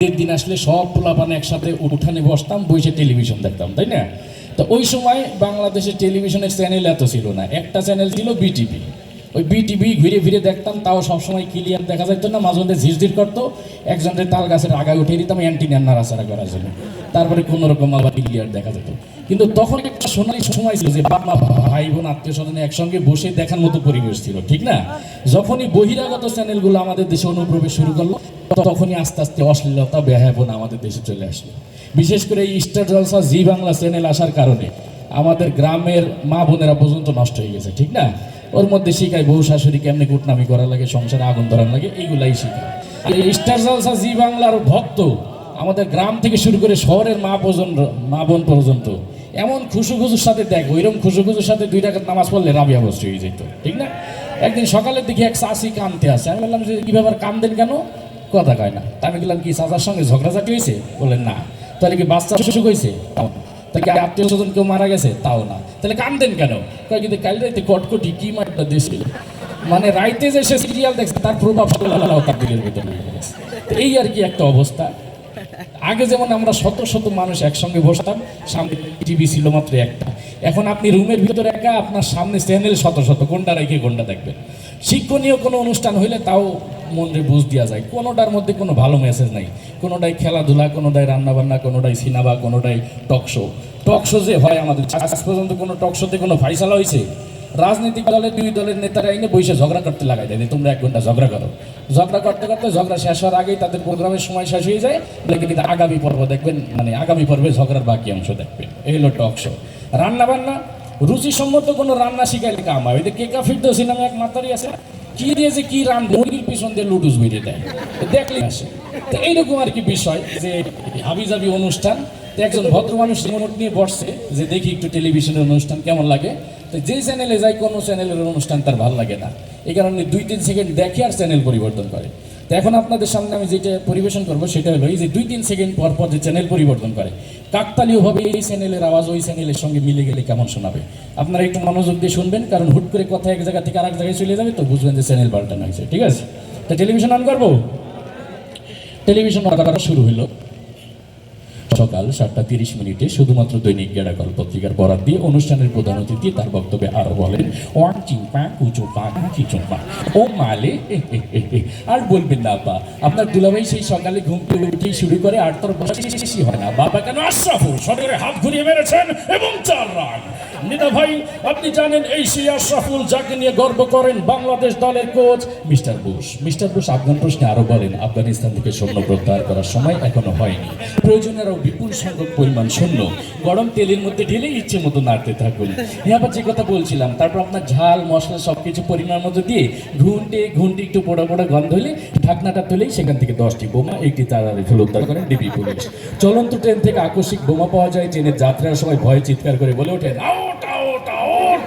ঈদের দিন আসলে সব পোলাপানে একসাথে উঠানে বসতাম বসে টেলিভিশন দেখতাম, তাই না? তো ওই সময় বাংলাদেশের টেলিভিশনের চ্যানেল এত ছিল না। একটা চ্যানেল ছিল বিটিভি। ওই বিটিভি ঘুরে ফিরে দেখতাম, তাও সবসময় ক্লিয়ার দেখা যেত না, মাঝে মধ্যে ঝিরঝির করতো, একজনের তাল গাছের আগায় উঠিয়ে দিতাম অ্যান্টিনিয়ার নাড়াচাড়া করার জন্য। তারপরে কোনোরকম আবার ক্লিয়ার দেখা যেত। কিন্তু তখন একটা সোনালি সময় ছিল যে বাবা ভাই বোন আত্মীয় স্বজনে একসঙ্গে বসে দেখার মতো পরিবেশ ছিল, ঠিক না? যখনই বহিরাগত চ্যানেলগুলো আমাদের দেশে অনুপ্রবেশ শুরু করল তখনই আস্তে আস্তে অশ্লীলতা ব্যয়াপন আমাদের দেশে চলে আসলো। বিশেষ করে এই Star Jalsha Zee Bangla channel আসার কারণে আমাদের গ্রামের মা বোনেরা পর্যন্ত নষ্ট হয়ে গেছে, ঠিক না? ওর মধ্যে শিখায় বউ শাশুড়ি কেমনি কুটনামি করা লাগে, সংসারে আগুন ধরার লাগে, এইগুলাই শিখায়। আর এই স্টার জলসা জি বাংলার ভক্ত আমাদের গ্রাম থেকে শুরু করে শহরের মা পর্যন্ত মা বোন পর্যন্ত, এমন খুশু খুশুর সাথে দেখ, ওইরকম খুশু খুশুর সাথে দুই টাকার নামাজ পড়লে রাবিয়া বসে হয়ে যেত, ঠিক না? একদিন সকালের দিকে এক চাষি কানতে আসে, আমি বললাম যে, কী ব্যাপার, কান্দেন কেন? কথা কয় না। আমি গেলাম কি, চাচার সঙ্গে ঝগড়াঝাটি হয়েছে? বললেন, না। তাহলে কি বাচ্চা সুযোগ হয়েছে তাও না। কি আত্মীয় স্বজন কেউ মারা গেছে? তাও না। তাহলে কান্দেন কেন? কয় কিন্তু কাল রাইতে কটকটি কি মারটা দেশে? মানে রাইতে যে সে সিরিয়াল দেখছে, তার প্রভাব তার এই আর কি একটা অবস্থা। আগে যেমন আমরা শত শত মানুষ একসঙ্গে বসতাম, সামনে টিভি ছিল মাত্র একটা। এখন আপনি রুমের ভিতরে একা, আপনার সামনে চ্যানেল শত শত, কোনটা রেখে কোনটা দেখবেন। শিক্ষণীয় কোনো অনুষ্ঠান হইলে তাও মনে বুঝ দেওয়া যায়, কোনোটার মধ্যে কোনো ভালো মেসেজ নাই। কোনোটাই খেলাধুলা, কোনোটাই রান্নাবান্না, কোনোটাই সিনেমা, কোনোটাই টক শো টক শো যে হয় আমাদের, আজ পর্যন্ত কোনো টক শোতে কোনো ফাইসালা হয়েছে রাজনৈতিক দলের দুই দলের নেতারা এনে বসে ঝগড়া করতে লাগাই দেয় তোমরা এক ঘণ্টা ঝগড়া করো। ঝগড়া করতে করতে ঝগড়া শেষ হওয়ার আগেই তাদের প্রোগ্রামের সময় শেষ হয়ে যায়। কিন্তু আগামী পর্ব দেখবেন মানে আগামী পর্বে ঝগড়ার বাকি অংশ দেখবেন। এই হলো টক শো। রান্না বান্না রুচিসম্মত কোনো রান্না শিখাইলে কাম হয়। ওই যে কেকা ফিরদোসি নামে এক মাতারি আছে, কি দিয়ে যে কি রান মুরগির পিছন দিয়ে লুটুস বেরিয়ে দেয়। দেখলে আসে। তো এইরকম আর কি বিষয় যে হাবিজাবি অনুষ্ঠান। একজন ভদ্র মানুষ রিমোট নিয়ে বসছে যে দেখি একটু টেলিভিশনের অনুষ্ঠান কেমন লাগে। তো যে চ্যানেলে যায় কোনো চ্যানেলের অনুষ্ঠান তার ভালো লাগে না। এই কারণে দুই তিন সেকেন্ড দেখে আর চ্যানেল পরিবর্তন করে। তো এখন আপনাদের সামনে আমি যেটা পরিবেশন করব, সেটা হলো এই যে দুই তিন সেকেন্ড পর পর যে চ্যানেল পরিবর্তন করে। কাকতালীয়ভাবে এই চ্যানেলের আওয়াজ ওই চ্যানেলের সঙ্গে মিলে গেলে কেমন শোনাবে? আপনারা একটু মনোযোগ দিয়ে শুনবেন, কারণ হুট করে কথা এক জায়গা থেকে আরেক জায়গায় চলে যাবে তো বুঝবেন যে চ্যানেল পাল্টানো হয়েছে, ঠিক আছে? তো টেলিভিশন অন করব? টেলিভিশন অন করা শুরু হলো। সকাল সাতটা তিরিশ মিনিটে শুধুমাত্র দৈনিক গেড়াকল পত্রিকার বরাদ দিয়ে অনুষ্ঠানের প্রধান অতিথি তার বক্তব্যে আরও বলেন ওয়ান চিম্পা কুচু পা চিচুম্পা ও মালে। আর বলবেন না আপা, আপনার দুলাভাই সেই সকালে ঘুম থেকে উঠেই শুরু করে আর তোর বসে হয় না বাবা কেন আশরাফুল সদরে হাত ঘুরিয়ে মেরেছেন এবং চার রান নিদা ভাই? আপনি জানেন এই সেই আশরাফুল যাকে নিয়ে গর্ব করেন বাংলাদেশ দলের coach mister Bush. Mister Bush Afghan প্রশ্নে আরও বলেন, আফগানিস্তান থেকে সৈন্য প্রত্যাহার করার সময় এখনও হয়নি। প্রয়োজনে আরও বিপুল সংখ্যক পরিমাণ সৈন্য। গরম তেলের মধ্যে ঢেলে ইচ্ছে মতো নাড়তে থাকুন। আবার যে কথা বলছিলাম, তারপর আপনার ঝাল, মশলা সবকিছু পরিমাণ মতো দিয়ে ঘুনটে ঘুনটে একটু পোড়া পোড়া গন্ধ হলে ঢাকনাটা তুলেই সেখান থেকে দশটি বোমা, একটি তাড়াতাড়ি ফেলে উদ্ধার করেন ডিবি পুলিশ। চলন্ত ট্রেন থেকে আকস্মিক বোমা পাওয়া যায়, ট্রেনের যাত্রার সময় ভয়ে চিৎকার করে বলে ওঠেন আউট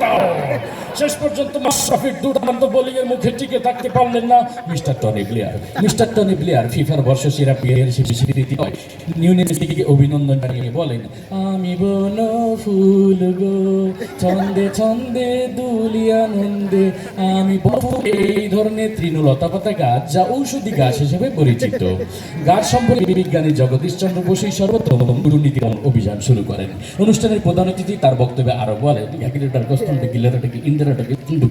Oh. শেষ পর্যন্ত মাশরাফির দুর্দান্ত বোলিং এর মুখে টিকে থাকতে পারলেন না mister Tony player mister Tony player ফিফার বর্ষসেরা প্লেয়ার হিসেবে স্বীকৃতি পায়। নিউনেসিকে অভিনন্দন জানিয়ে বলেন, আমি বন ফুল গো, ছন্দে ছন্দে দুলি আনন্দে, আমি এই ধরনের তৃণলতা পাতা গাছ যা ঔষধি গাছ হিসেবে পরিচিত। গাছ সম্পর্কে বিজ্ঞানী জগদীশ চন্দ্র বসুই সর্বপ্রথম দুর্নীতি অভিযান শুরু করেন। অনুষ্ঠানের প্রধান অতিথি তার বক্তব্যে আরও বলেন কিন্তু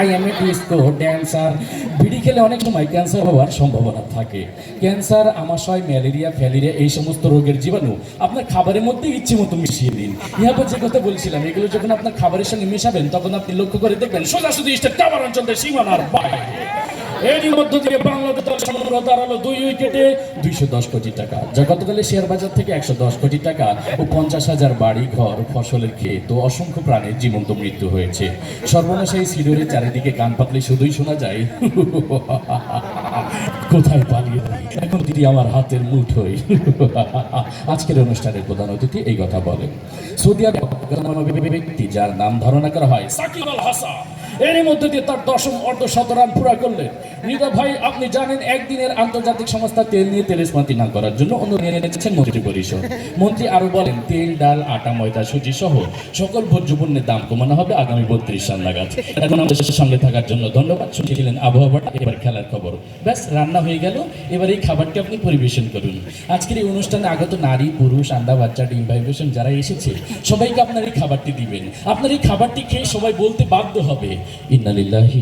I am a disco dancer বিড়ি খেলে অনেক সময় ক্যান্সার হওয়ার সম্ভাবনা থাকে। ক্যান্সার, আমাশয়, ম্যালেরিয়া, ফ্যালেরিয়া, এই সমস্ত রোগের জীবাণু আপনার খাবারের মধ্যে ইচ্ছে মতো মিশিয়ে দিন। ইহাপর যে কথা বলছিলাম, এগুলো যখন আপনার খাবারের সঙ্গে মেশাবেন, তখন আপনি লক্ষ্য করে দেখবেন সোজাসুজি ইস্টের টাবার অঞ্চলের সীমানার বাইরে। এরই মধ্য দিয়ে বাংলাদেশ দল দাঁড়াল দুই উইকেটে দুইশো দশ কোটি টাকা, যা গতকালে শেয়ার বাজার থেকে একশো দশ কোটি টাকা ও পঞ্চাশ হাজার বাড়ি ঘর ফসলের ক্ষেত ও অসংখ্য প্রাণের জীবন্ত মৃত্যু হয়েছে। সর্বনাশ এই সিডোরের চারিদিকে কান পাতলে শুধুই শোনা যায়। কোথায় পালিয়ে এখন দিদি আমার হাতের মুঠোই আজকের অনুষ্ঠানের প্রধান অতিথি এই কথা বলেন। সৌদি আরব ব্যক্তি যার নাম ধারণা করা হয় সাকিব আল হাসান। এর মধ্যে দিয়ে তার দশম অর্ধ শত রান পুরা করলেন হৃদয় ভাই, আপনি জানেন, একদিনের আন্তর্জাতিক সংস্থা তেল নিয়ে তেলেসমাতি না করার জন্য অনুরোধ এনেছেন মন্ত্রী পরিষদ। মন্ত্রী আরও বলেন, তেল, ডাল, আটা, ময়দা, সুজি সহ সকল ভোজ্য পণ্যের দাম কমানো হবে আগামী বত্রিশ সাল নাগাদ। এখন আমাদের সঙ্গে থাকার জন্য ধন্যবাদ। শুনছিলেন আবহাওয়া এবার খেলার খবর। ব্যাস, রান্না হয়ে গেল। এবার এই খাবারটি আপনি পরিবেশন করুন। আজকের এই অনুষ্ঠানে আগত নারী, পুরুষ, আন্ডা, বাচ্চা, ডিম ভাইব্রেশন যারা এসেছে, সবাইকে আপনার এই খাবারটি দিবেন। আপনার এই খাবারটি খেয়ে সবাই বলতে বাধ্য হবে। ইন্নালিল্লাহি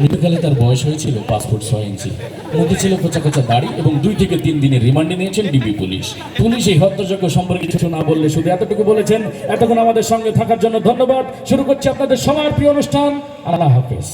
মৃত্যুকালে তার বয়স হয়েছিল পাসপোর্ট ছয় ইঞ্চি। মধ্যে ছিল কোচা কোচা দাড়ি এবং দুই থেকে তিন দিনের রিমান্ডে নিয়েছেন ডিবি পুলিশ। পুলিশ এই হত্যাযজ্ঞ সম্পর্কে কিছু না বললে শুধু এতটুকু বলেছেন, এতক্ষণ আমাদের সঙ্গে থাকার জন্য ধন্যবাদ। শুরু করছি আপনাদের সবার প্রিয় অনুষ্ঠান। আল্লাহ হাফেজ।